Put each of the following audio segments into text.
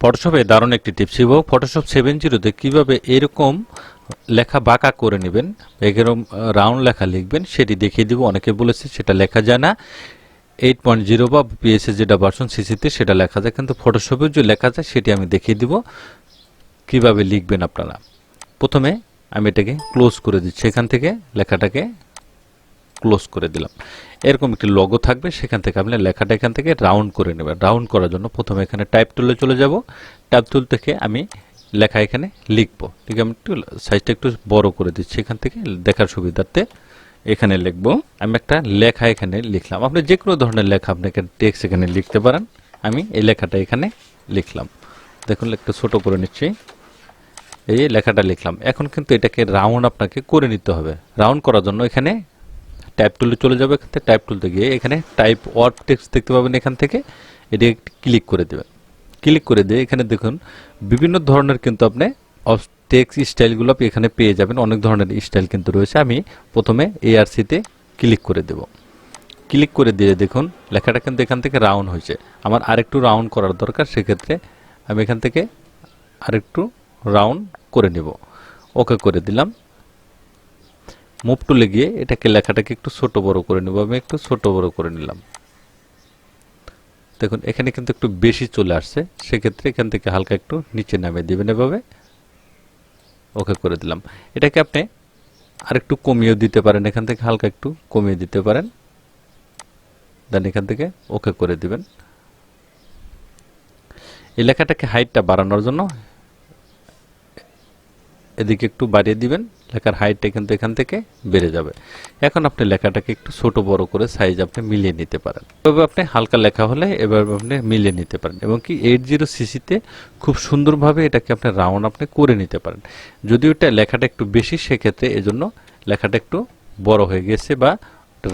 ফটোশপে দারুণ একটি টিপস দিব ফটোশপ সেভেন জিরোতে কীভাবে এরকম লেখা বাঁকা করে নেবেন, এরকম রাউন্ড লেখা লিখবেন, সেটি দেখিয়ে দিব। অনেকে বলেছে সেটা লেখা যায় না। এইট পয়েন্ট জিরো বা পিএসএস যেটা ভার্সন সিসিতে সেটা লেখা যায়, কিন্তু ফটোশপেও যে লেখা যায় সেটি আমি দেখিয়ে দিব। কীভাবে লিখবেন আপনারা? প্রথমে আমি এটাকে ক্লোজ করে দিচ্ছি এখান থেকে লেখাটাকে। ক্লোজ করে দিলাম। এরকম একটি লগো থাকবে, সেখান থেকে আপনি লেখাটা এখান থেকে রাউন্ড করে নেবেন। রাউন্ড করার জন্য প্রথমে এখানে টাইপ টুলে চলে যাব। টাইপ টুল থেকে আমি লেখা এখানে লিখব। ঠিক আমি একটু সাইজটা একটু বড় করে দিচ্ছি এখান থেকে, দেখার সুবিধার্থে এখানে লিখব। আমি একটা লেখা এখানে লিখলাম। আপনি যে কোনো ধরনের লেখা আপনি এখানে টেক্সট এখানে লিখতে পারেন। আমি এই লেখাটা এখানে লিখলাম। দেখুন, একটু ছোট করে নিচ্ছি। এই লেখাটা লিখলাম। এখন কিন্তু এটাকে রাউন্ড আপনাকে করে নিতে হবে। রাউন্ড করার জন্য এখানে টাইপ টুলে চলে যাবে, এখান থেকে টাইপ টুলতে গিয়ে এখানে টাইপ ওয়ার্ড টেক্সট দেখতে পাবেন এখান থেকে। এটি ক্লিক করে দেবেন। ক্লিক করে দিয়ে এখানে দেখুন, বিভিন্ন ধরনের কিন্তু আপনি টেক্সট স্টাইলগুলো আপনি এখানে পেয়ে যাবেন। অনেক ধরনের স্টাইল কিন্তু রয়েছে। আমি প্রথমে এআরসিতে ক্লিক করে দেব। ক্লিক করে দিয়ে দেখুন, লেখাটা কিন্তু এখান থেকে রাউন্ড হয়েছে। আমার আরেকটু রাউন্ড করার দরকার, সেক্ষেত্রে আমি এখান থেকে আরেকটু রাউন্ড করে নেব। ওকে করে দিলাম। মুভ টুলে গিয়ে এটাকে লেখাটাকে একটু ছোট বড় করে নেব। আমি একটু ছোট বড় করে নিলাম। দেখুন, এখানে কিন্তু একটু বেশি চলে আসছে। সেক্ষেত্রে এখান থেকে হালকা একটু নিচে নামিয়ে দেবেন এভাবে। ওকে করে দিলাম। এটাকে আপনি আরেকটু কমিয়েও দিতে পারেন। এখান থেকে হালকা একটু কমিয়ে দিতে পারেন। দেন এখান থেকে ওকে করে দিবেন। এই লেখাটাকে হাইটটা বাড়ানোর জন্য এদিকে একটু বাড়িয়ে দিবেন। লেখার হাইটটা কিন্তু এখান থেকে বেড়ে যাবে। এখন আপনি লেখাটাকে একটু ছোট বড় করে সাইজ আপনি মিলিয়ে নিতে পারেন। এভাবে আপনি হালকা লেখা হলে এভাবে আপনি মিলিয়ে নিতে পারেন এবং কি এইট জিরো সিসিতে খুব সুন্দরভাবে এটাকে আপনি রাউন্ড আপনি করে নিতে পারেন। যদিও এটা লেখাটা একটু বেশি, সেক্ষেত্রে এজন্য লেখাটা একটু বড় হয়ে গেছে বা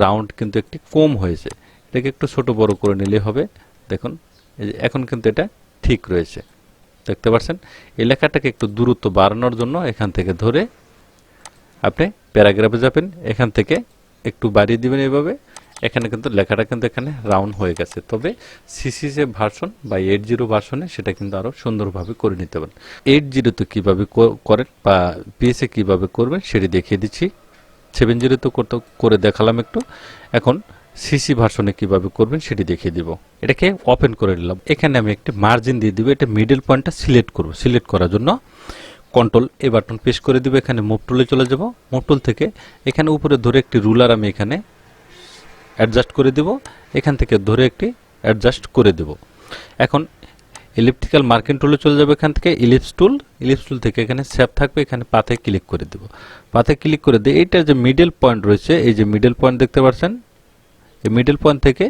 রাউন্ড কিন্তু একটি কম হয়েছে। এটাকে একটু ছোট বড় করে নিলে হবে। দেখুন এখন কিন্তু এটা ঠিক রয়েছে। দেখতে পাচ্ছেন এই লেখাটাকে একটু দূরত্ব বাড়ানোর জন্য এখান থেকে ধরে আপনি প্যারাগ্রাফে যাবেন, এখান থেকে একটু বাড়িয়ে দিবেন এইভাবে এখানে কিন্তু লেখাটা কিন্তু এখানে রাউন্ড হয়ে গেছে। তবে সিসি যে ভার্সন বা এইট জিরো ভার্সনে সেটা কিন্তু আরও সুন্দরভাবে করে নিতে পারেন। এইট জিরোতে কীভাবে করেন বা পিএসএ কীভাবে করবেন সেটি দেখিয়ে দিচ্ছি। সেভেন জিরোতে করতে, করে দেখালাম একটু। এখন সিসি ভার্সনে কীভাবে করবেন সেটি দেখিয়ে দিব। এটাকে ওপেন করে নিলাম। এখানে আমি একটি মার্জিন দিয়ে দিব। এটা মিডল পয়েন্টটা সিলেক্ট করব। সিলেক্ট করার জন্য কন্ট্রোল এই বাটন প্রেস করে দিব, এখানে মুভ টুলে চলে যাব। মুভ টুল থেকে এখানে উপরে ধরে একটি রুলার আমি এখানে অ্যাডজাস্ট করে দিব। এখান থেকে ধরে একটি অ্যাডজাস্ট করে দেব। এখন ইলেকট্রিক্যাল মার্কিং টুলে চলে যাবে এখান থেকে ইলিপস টুল ইলিপস টুল থেকে এখানে সেভ থাকবে, এখানে পাতে ক্লিক করে দেব। পাতে ক্লিক করে দিয়ে এইটা যে মিডল পয়েন্ট রয়েছে, এই যে মিডল পয়েন্ট দেখতে পাচ্ছেন, এই মিডল পয়েন্ট থেকে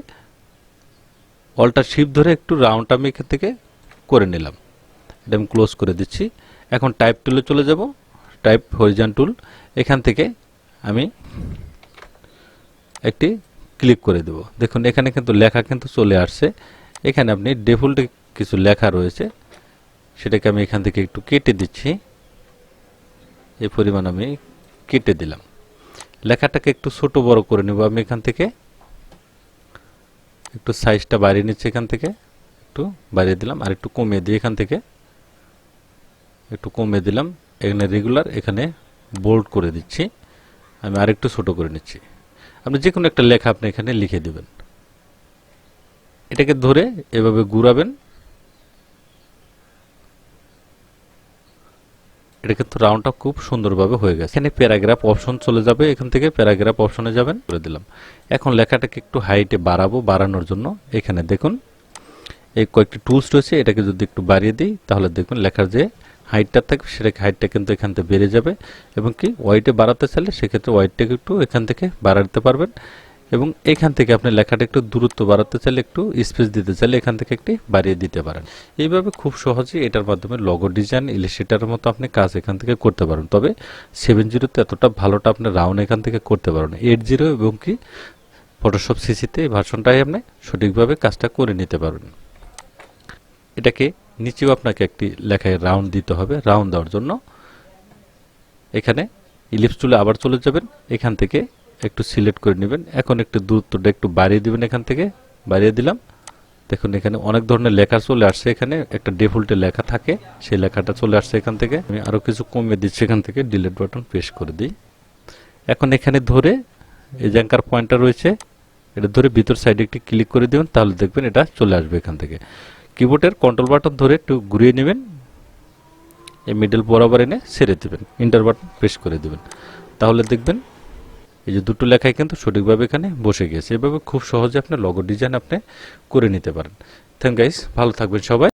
অল্টার শিপ ধরে একটু রাউন্ড আমি এখান থেকে করে নিলাম। এটা আমি ক্লোজ করে দিচ্ছি। এখন টাইপ টুলে চলে যাব। টাইপ হরিজান টুল এখান থেকে আমি একটি ক্লিক করে দেব। দেখুন, এখানে কিন্তু লেখা কিন্তু চলে আসছে। এখানে আপনি ডিফল্ট কিছু লেখা রয়েছে। সেটাকে আমি এখান থেকে একটু কেটে দিচ্ছি। এই পরিমাণ আমি কেটে দিলাম। লেখাটাকে একটু ছোট বড় করে নেব আমি এখান থেকে। একটু সাইজটা বাড়িয়ে নিচ্ছি এখান থেকে। একটু বাড়িয়ে দিলাম আর একটু কমিয়ে দিই এখান থেকে। একটু কমিয়ে দিলাম। এখানে রেগুলার এখানে বোল্ড করে দিচ্ছি। আমি আরেকটু ছোট করে নিচ্ছি। আপনি যে কোনো একটা লেখা আপনি এখানে লিখে দেবেন। এটাকে ধরে এভাবে ঘুরাবেন। এটা কিন্তু রাউন্ডটা খুব সুন্দরভাবে হয়ে গেছে। এখানে প্যারাগ্রাফ অপশন চলে যাবে। এখান থেকে প্যারাগ্রাফ অপশনে যাবেন। করে দিলাম। এখন লেখাটাকে একটু হাইটে বাড়াবো, বাড়ানোর জন্য। এখানে দেখুন, এই কয়েকটি টুলস রয়েছে। এটাকে যদি একটু বাড়িয়ে দিই, তাহলে দেখুন লেখার যে হাইটটা থাকবে, সেটাকে হাইটটা কিন্তু এখান থেকে বেড়ে যাবে এবং কি ওয়াইটে বাড়াতে চাইলে সেক্ষেত্রে ওয়াইটটাকে একটু এখান থেকে বাড়াতে পারবেন এবং এখান থেকে আপনি লেখাটা একটু দূরত্ব বাড়াতে চাইলে একটু স্পেস দিতে চাইলে এখান থেকে একটি বাড়িয়ে দিতে পারেন। এইভাবে খুব সহজে এটার মাধ্যমে লগো ডিজাইন ইলিস্ট্রেটারের মতো আপনি কাজ এখান থেকে করতে পারেন। তবে সেভেন জিরোতে এতটা ভালোটা আপনি রাউন্ড এখান থেকে করতে পারেন এইট জিরো এবং কি ফটোশপ সিসিতে এই ভার্সনটাই আপনি সঠিকভাবে কাজটা করে নিতে পারবেন। এটাকে নিচেও আপনাকে একটি লেখায় রাউন্ড দিতে হবে রাউন্ড দেওয়ার জন্য। এখানে ইলিপস টুলে আবার চলে যাবেন, এখান থেকে একটু সিলেক্ট করে নেবেন। এখন একটু দূরত্বটা একটু বাড়িয়ে দিবেন এখান থেকে, বাড়িয়ে দিলাম। দেখুন, এখানে অনেক ধরনের লেখা চলে আসছে। এখানে একটা ডিফল্টে লেখা থাকে, সেই লেখাটা চলে আসছে এখান থেকে। আমি আরও কিছু কমিয়ে দিচ্ছি এখান থেকে ডিলেট বাটন প্রেস করে দিই। এখন এখানে ধরে এই জ্যাঙ্কার পয়েন্টটা রয়েছে, এটা ধরে ভিতর সাইডে একটি ক্লিক করে দিবেন, তাহলে দেখবেন এটা চলে আসবে এখান থেকে। কিবোর্ডের কন্ট্রোল বাটন ধরে একটু ঘুরিয়ে নেবেন। এই মিডল বরাবর এনে সেরে দেবেন। ইন্টার বাটন প্রেস করে দেবেন। তাহলে দেখবেন এই যে দুটো লেখাই কিন্তু সঠিকভাবে এখানে বসে গেছে এভাবে খুব সহজে আপনি লগো ডিজাইন আপনি করে নিতে পারেন। থ্যাংক গাইস ভালো থাকবেন সবাই।